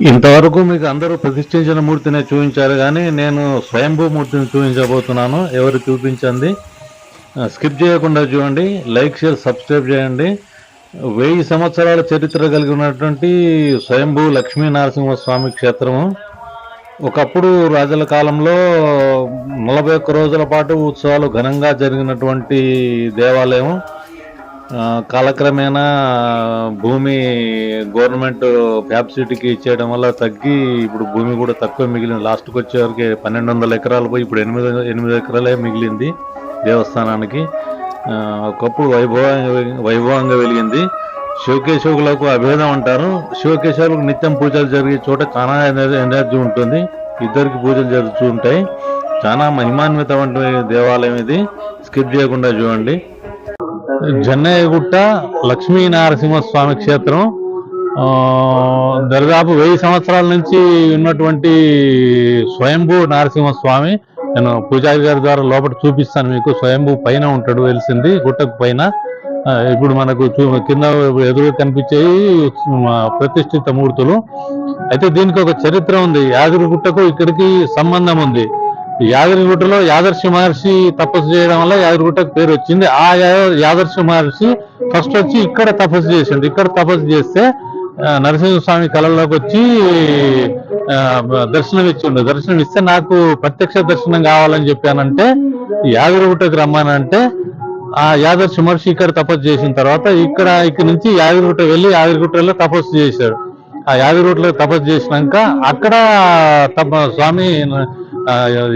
ఇంతవరకు మీకు అందరూ ప్రతిష్ఠించిన మూర్తినే చూపించారు కానీ నేను స్వయంభూ మూర్తిని చూపించబోతున్నాను. ఎవరు చూపించండి? స్కిప్ చేయకుండా చూడండి. లైక్ షేర్ సబ్స్క్రైబ్ చేయండి. వెయ్యి సంవత్సరాల చరిత్ర కలిగి ఉన్నటువంటి స్వయంభూ లక్ష్మీ నరసింహస్వామి క్షేత్రము. ఒకప్పుడు రాజుల కాలంలో నలభై ఒక్క రోజుల పాటు ఉత్సవాలు ఘనంగా జరిగినటువంటి దేవాలయం కాలక్రమేణా భూమి గవర్నమెంట్ ఫ్యాబ్సిటీకి ఇచ్చేయడం వల్ల తగ్గి ఇప్పుడు భూమి కూడా తక్కువ మిగిలింది. లాస్ట్కి వచ్చేవరకు పన్నెండు వందల ఎకరాలు పోయి ఇప్పుడు ఎనిమిది ఎనిమిది ఎకరాలే మిగిలింది దేవస్థానానికి. ఒకప్పుడు వైభవంగా వైభవంగా వెలిగింది. శివకేశవులకు అభేదం అంటారు. శివకేశవులకు నిత్యం పూజలు జరిగే చోట చాలా ఎనర్జీ ఎనర్జీ ఉంటుంది. ఇద్దరికి పూజలు జరుగుతూ ఉంటాయి. చాలా మహిమాన్వితమైన దేవాలయం ఇది. స్కిప్ చేయకుండా చూడండి. జన్నయ్యగుట్ట లక్ష్మీ నరసింహస్వామి క్షేత్రం దరిదాపు వెయ్యి సంవత్సరాల నుంచి ఉన్నటువంటి స్వయంభూ నరసింహస్వామి. నేను పూజారి గారి ద్వారా లోపల చూపిస్తాను మీకు. స్వయంభూ పైన ఉంటాడు తెలిసింది గుట్టకు పైన. ఇప్పుడు మనకు చూ- కింద ఎదురు కనిపించేవి ప్రతిష్ఠిత మూర్తులు. అయితే దీనికి ఒక చరిత్ర ఉంది. యాదగిరిగుట్టకు ఇక్కడికి సంబంధం ఉంది. యాదగిరిగుట్టలో యాదర్శి మహర్షి తపస్సు చేయడం వల్ల యాదగిరిగుట్టకు పేరు వచ్చింది. ఆ యా- యాదర్శి మహర్షి ఫస్ట్ వచ్చి ఇక్కడ తపస్సు చేసిండు. ఇక్కడ తపస్సు చేస్తే నరసింహస్వామి కళలోకి వచ్చి దర్శనం ఇచ్చిండు దర్శనం ఇస్తే నాకు ప్రత్యక్ష దర్శనం కావాలని చెప్పానంటే యాదగిరిగుట్టకు రమ్మానంటే ఆ యాదర్శి మహర్షి ఇక్కడ తపస్సు చేసిన తర్వాత ఇక్కడ ఇక్కడ నుంచి యాదగిరిగుట్ట వెళ్ళి యాదగిరిగుట్టలో తపస్సు చేశాడు ఆ యాదగిరిగుట్టలో తపస్సు చేసినాక అక్కడ తప స్వామి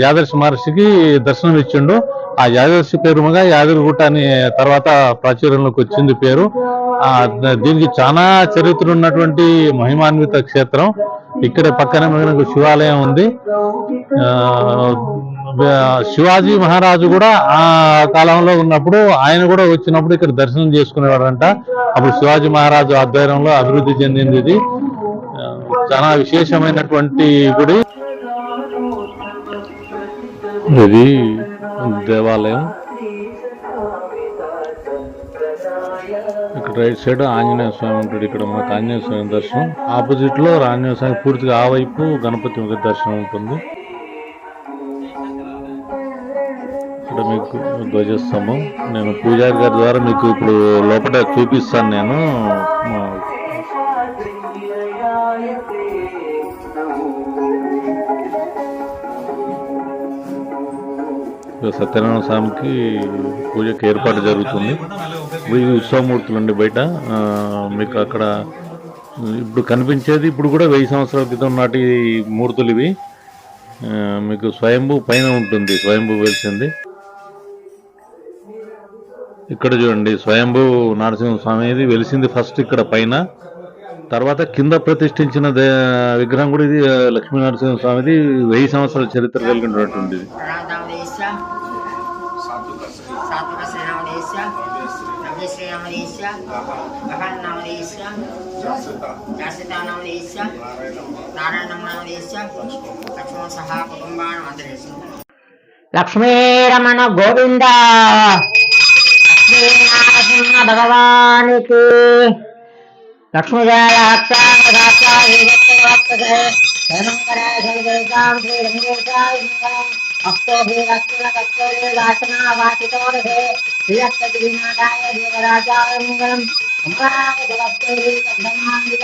యాదర్శి మహర్షికి దర్శనం ఇచ్చిండు. ఆ యాదర్శి పేరుగా యాదగిరిగుట్ట అని తర్వాత ప్రాచుర్యంలోకి వచ్చింది పేరు. ఆ దీనికి చాలా చరిత్ర ఉన్నటువంటి మహిమాన్విత క్షేత్రం. ఇక్కడ పక్కనే మనకు శివాలయం ఉంది. శివాజీ మహారాజు కూడా ఆ కాలంలో ఉన్నప్పుడు ఆయన కూడా వచ్చినప్పుడు ఇక్కడ దర్శనం చేసుకునేవాడంట. అప్పుడు శివాజీ మహారాజు ఆధ్వర్యంలో అభివృద్ధి చెందింది ఇది. చాలా విశేషమైనటువంటి గుడి. ఇది దేవాలయం. ఇక్కడ రైట్ సైడ్ ఆంజనేయ స్వామి ఉంటాడు ఇక్కడ మనకు ఆంజనేయ స్వామి దర్శనం. ఆపోజిట్లో ఆంజనేయ స్వామి పూర్తిగా ఆ వైపు గణపతి దర్శనం ఉంటుంది. ఇక్కడ మీకు ధ్వజస్తంభం. నేను పూజారి గారి ద్వారా మీకు ఇప్పుడు లోపల చూపిస్తాను నేను. సత్యనారాయణ స్వామికి పూజకి ఏర్పాటు జరుగుతుంది. ఇవి ఉత్సవమూర్తులు అండి బయట మీకు అక్కడ ఇప్పుడు కనిపించేది ఇప్పుడు కూడా వెయ్యి సంవత్సరాల క్రితం నాటి మూర్తులు ఇవి. మీకు స్వయంభూ పైన ఉంటుంది స్వయంభూ వెలిసింది. ఇక్కడ చూడండి స్వయంభూ నరసింహ స్వామి ఇది వెలిసింది ఫస్ట్ ఇక్కడ పైన. తర్వాత కింద ప్రతిష్ఠించిన దే- విగ్రహం కూడా ఇది లక్ష్మీ నరసింహస్వామిది వెయ్యి సంవత్సరాల చరిత్ర కలిగినటువంటిది. నారాయణనామదేశ్య లక్ష్మణ సహా కుటుంబానామదేశ్య లక్ష్మీరమణ గోవింద లక్ష్మీనారసింహ భగవానికి పరమాత్మనే సుభద్రా ప్రాణనాదాయ శ్రీ జగన్నాథాయ మంగళం స్వాతిష్ఠమాలిక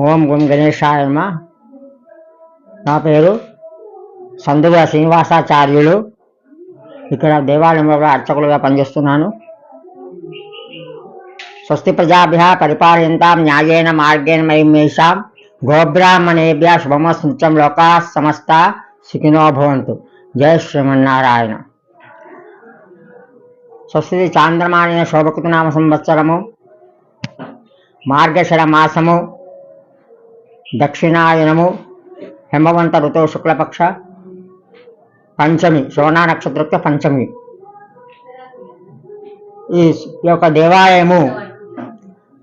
ఓం గుం గణేశాయ నా పేరు సందువ శ్రీనివాసాచార్యులు. ఇక్కడ దేవాలయంలో అర్చకులుగా పనిచేస్తున్నాను. స్వస్తి ప్రజాభ్య పరిపాలయంతాం న్యాయేన మార్గేణ మహిమేషాం గోబ్రాహ్మణేభ్య శుభమస్తు నిత్యం లోకా సమస్త సుఖినో భవంతు. జయ శ్రీమన్నారాయణ. స్వస్తి చాంద్రమాణిన శోభకృతనామ సంవత్సరము. మార్గశర మాసము. దక్షిణాయనము హేమవంత ఋతువు శుక్లపక్ష పంచమి శోనా నక్షత్రక పంచమి. ఈ ఈ యొక్క దేవాలయము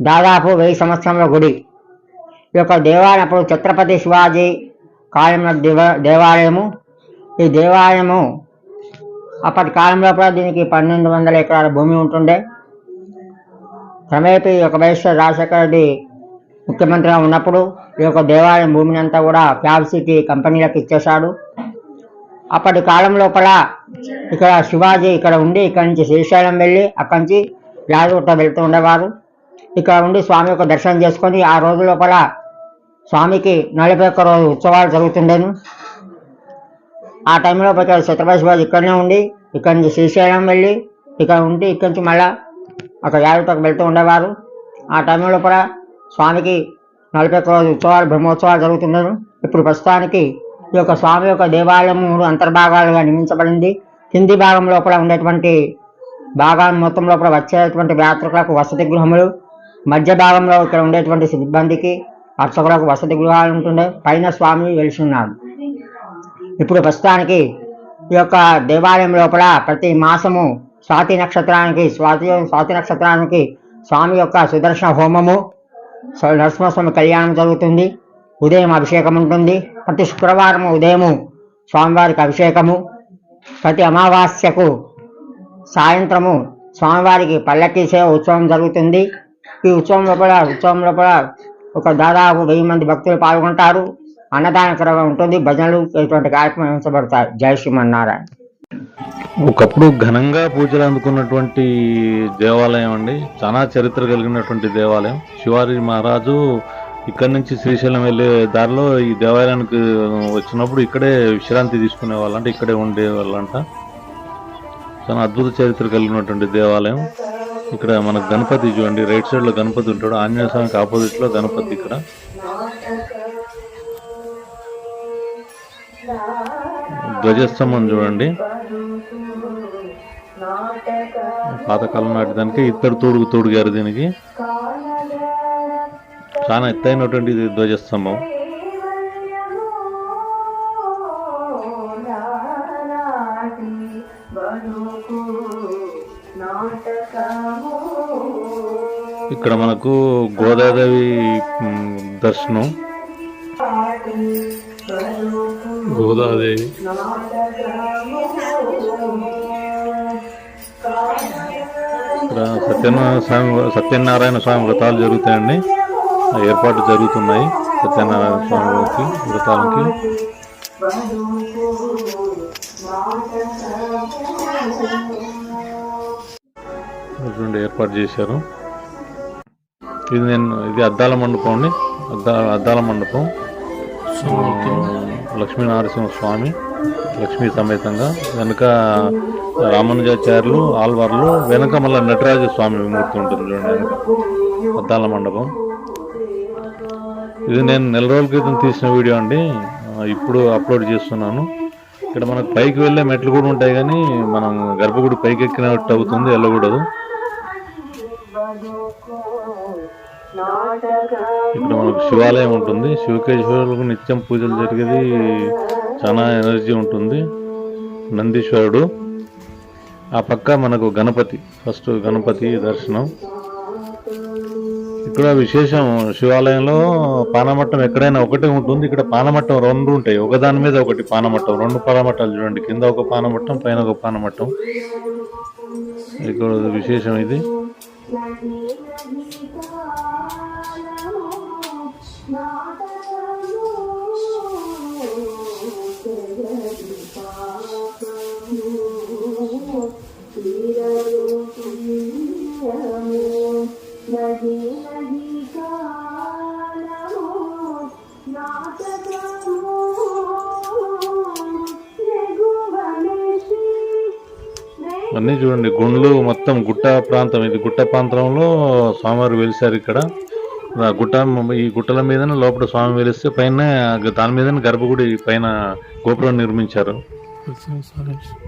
దాదాపు వెయ్యి సంవత్సరముల గుడి. ఈ యొక్క దేవాలయం అప్పుడు ఛత్రపతి శివాజీ కాలంలో దేవ దేవాలయము. ఈ దేవాలయము అప్పటి కాలంలో కూడా దీనికి పన్నెండు వందల ఎకరాల భూమి ఉంటుండే. క్రమేపీ ఒక యొక్క రాజశేఖర రెడ్డి ముఖ్యమంత్రిగా ఉన్నప్పుడు ఈ యొక్క దేవాలయం భూమిని అంతా కూడా ఫ్యాబ్సిటీ కంపెనీలకు ఇచ్చేశాడు. అప్పటి కాలం లోపల ఇక్కడ శివాజీ ఇక్కడ ఉండి ఇక్కడ నుంచి శ్రీశైలం వెళ్ళి అక్కడి నుంచి యాదగుట్ట వెళ్తూ ఉండేవారు. ఇక్కడ ఉండి స్వామి యొక్క దర్శనం చేసుకొని ఆ రోజు లోపల స్వామికి నలభై ఒక్క రోజు ఉత్సవాలు జరుగుతుండేను. ఆ టైంలో ఇక్కడ ఛత్రపతి శివాజీ ఇక్కడనే ఉండి ఇక్కడ నుంచి శ్రీశైలం వెళ్ళి ఇక్కడ ఉండి ఇక్కడి నుంచి మళ్ళా అక్కడ యాదగుట్టకు వెళ్తూ ఉండేవారు. ఆ టైంలో కూడా స్వామికి నలభై ఒక్క రోజు ఉత్సవాలు బ్రహ్మోత్సవాలు జరుగుతున్నాను ఇప్పుడు ప్రస్తుతానికి ఈ యొక్క స్వామి యొక్క దేవాలయం మూడు అంతర్భాగాలుగా నిర్మించబడింది. కింది భాగం లోపల ఉండేటువంటి భాగం మొత్తం లోపల వచ్చేటువంటి యాత్రికులకు వసతి గృహములు. మధ్య భాగంలో ఇక్కడ ఉండేటువంటి సిబ్బందికి అర్చకులకు వసతి గృహాలు ఉంటుండే. పైన స్వామి వెలిసి ఇప్పుడు ప్రస్తుతానికి ఈ యొక్క దేవాలయం లోపల ప్రతి మాసము స్వాతి నక్షత్రానికి స్వాతి స్వాతి నక్షత్రానికి స్వామి యొక్క సుదర్శన హోమము నరసింహస్వామి కళ్యాణం జరుగుతుంది. ఉదయం అభిషేకం ఉంటుంది. ప్రతి శుక్రవారం ఉదయము స్వామివారికి అభిషేకము. ప్రతి అమావాస్యకు సాయంత్రము స్వామివారికి పల్లకి సేవ ఉత్సవం జరుగుతుంది. ఈ ఉత్సవం లోపల ఉత్సవం లోపల ఒక దాదాపు వెయ్యి మంది భక్తులు పాల్గొంటారు. అన్నదాన క్రమం ఉంటుంది. భజనలు ఇటువంటి కార్యక్రమం నిర్వహించబడతాయి. జై శ్రీమన్నారాయణ. ఒకప్పుడు ఘనంగా పూజలు అందుకున్నటువంటి దేవాలయం అండి. చాలా చరిత్ర కలిగినటువంటి దేవాలయం. శివాజీ మహారాజు ఇక్కడి నుంచి శ్రీశైలం వెళ్ళే దారిలో ఈ దేవాలయానికి వచ్చినప్పుడు ఇక్కడే విశ్రాంతి తీసుకునే వాళ్ళంట ఇక్కడే ఉండేవాళ్ళంట చాలా అద్భుత చరిత్ర కలిగినటువంటి దేవాలయం. ఇక్కడ మనకు గణపతి చూడండి రైట్ సైడ్లో గణపతి ఉంటాడు ఆంజనేయ స్వామికి ఆపోజిట్లో గణపతి ఇక్కడ. ధ్వజస్తంభం చూడండి. పాతకాలం నాటి దానికి ఇద్దరు తోడుగు తోడుగారు దీనికి. చాలా ఎత్తైనటువంటి ధ్వజస్తంభం. ఇక్కడ మనకు గోదాదేవి దర్శనం. గోదాదేవి. ఇక్కడ సత్యనారాయణ స్వామి సత్యనారాయణ స్వామి వ్రతాలు జరుగుతాయండి. ఆ ఏర్పాట్లు జరుగుతున్నాయి సత్యనారాయణ స్వామి వారికి వ్రతాలకి. చూడండి ఏర్పాటు చేశారు. ఇది నేను ఇది అద్దాల మండపం అండి. అద్దా అద్దాల మండపం. లక్ష్మీనరసింహ స్వామి లక్ష్మీ సమేతంగా. వెనుక రామానుజాచార్యులు ఆల్వార్లు వెనక మళ్ళీ నటరాజ స్వామి మూర్తి ఉంటుంది చూడండి. అద్దాల మండపం. ఇది నేను నెల రోజుల క్రితం తీసిన వీడియో అండి. ఇప్పుడు అప్లోడ్ చేస్తున్నాను. ఇక్కడ మనకు పైకి వెళ్ళే మెట్లు కూడా ఉంటాయి కానీ మనం గర్భగుడి పైకి ఎక్కినట్టు అవుతుంది వెళ్ళకూడదు. ఇక్కడ మనకు శివాలయం ఉంటుంది. శివకేశ్వరులకు నిత్యం పూజలు జరిగేది చాలా ఎనర్జీ ఉంటుంది. నందీశ్వరుడు. ఆ పక్క మనకు గణపతి ఫస్ట్ గణపతి దర్శనం. ఇక్కడ విశేషం శివాలయంలో పానమట్టం ఎక్కడైనా ఒకటే ఉంటుంది. ఇక్కడ పానమట్టం రెండు ఉంటాయి. ఒకదాని మీద ఒకటి పానమట్టం. రెండు పానమట్టాలు చూడండి. కింద ఒక పానమట్టం పైన ఒక పానమట్టం. ఇక్కడ విశేషం ఇది. అన్నీ చూడండి గుండ్లు మొత్తం గుట్ట ప్రాంతం ఇది గుట్ట ప్రాంతంలో స్వామివారు వెలిసారు ఇక్కడ. గుట్ట ఈ గుట్టల మీదనే లోపల స్వామి వెలిస్తే పైన దాని మీదనే గర్భగుడి పైన గోపురం నిర్మించారు.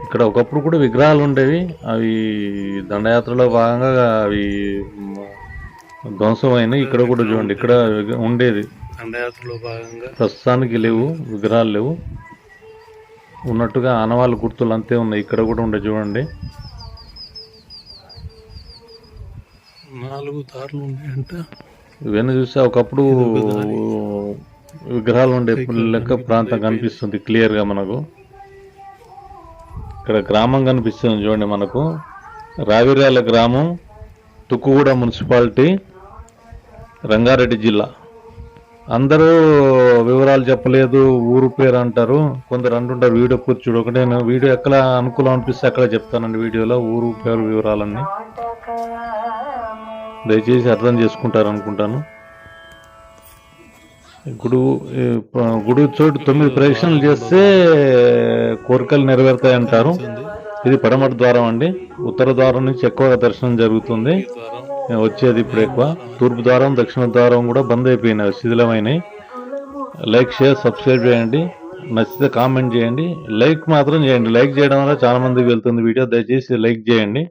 ఇక్కడ ఒకప్పుడు కూడా విగ్రహాలు ఉండేవి. అవి దండయాత్రలో భాగంగా అవి ధ్వంసం అయినాయి ఇక్కడ కూడా చూడండి ఇక్కడ ఉండేది. దండయాత్రలో భాగంగా. ప్రస్తుతానికి లేవు విగ్రహాలు లేవు. ఉన్నట్టుగా ఆనవాళ్ళ గుర్తులు అంతే ఉన్నాయి. ఇక్కడ కూడా ఉండే చూడండి. నాలుగు దారులు ఉన్నాయంట. ఇవన్నీ చూస్తే ఒకప్పుడు విగ్రహాలు ఉండే లెక్క ప్రాంతం కనిపిస్తుంది క్లియర్గా మనకు. ఇక్కడ గ్రామం కనిపిస్తుంది చూడండి మనకు. రావిరాల గ్రామం తుక్కుగూడ మున్సిపాలిటీ రంగారెడ్డి జిల్లా. అందరూ వివరాలు చెప్పలేదు ఊరు పేరు అంటారు. కొందరు అంటుంటారు వీడియో పూర్తి చూడు. ఒకటే నేను వీడియో ఎక్కడ అనుకూలం అనిపిస్తే అక్కడ చెప్తానండి వీడియోలో ఊరు పేరు వివరాలన్నీ. దయచేసి అర్థం చేసుకుంటారు అనుకుంటాను గుడు గుడి చోటు తొమ్మిది ప్రదక్షిణలు చేస్తే కోరికలు నెరవేరుతాయి అంటారు ఇది పడమటి ద్వారం అండి. ఉత్తర ద్వారం నుంచి ఎక్కువగా దర్శనం జరుగుతుంది. వచ్చేది ఇప్పుడు ఎక్కువ. తూర్పు ద్వారం దక్షిణ ద్వారం కూడా బంద్ అయిపోయినాయి శిథిలమైనవి లైక్ షేర్ సబ్స్క్రైబ్ చేయండి. నచ్చితే కామెంట్ చేయండి. లైక్ మాత్రం చేయండి. లైక్ చేయడం వల్ల చాలామందికి వెళ్తుంది వీడియో. దయచేసి లైక్ చేయండి.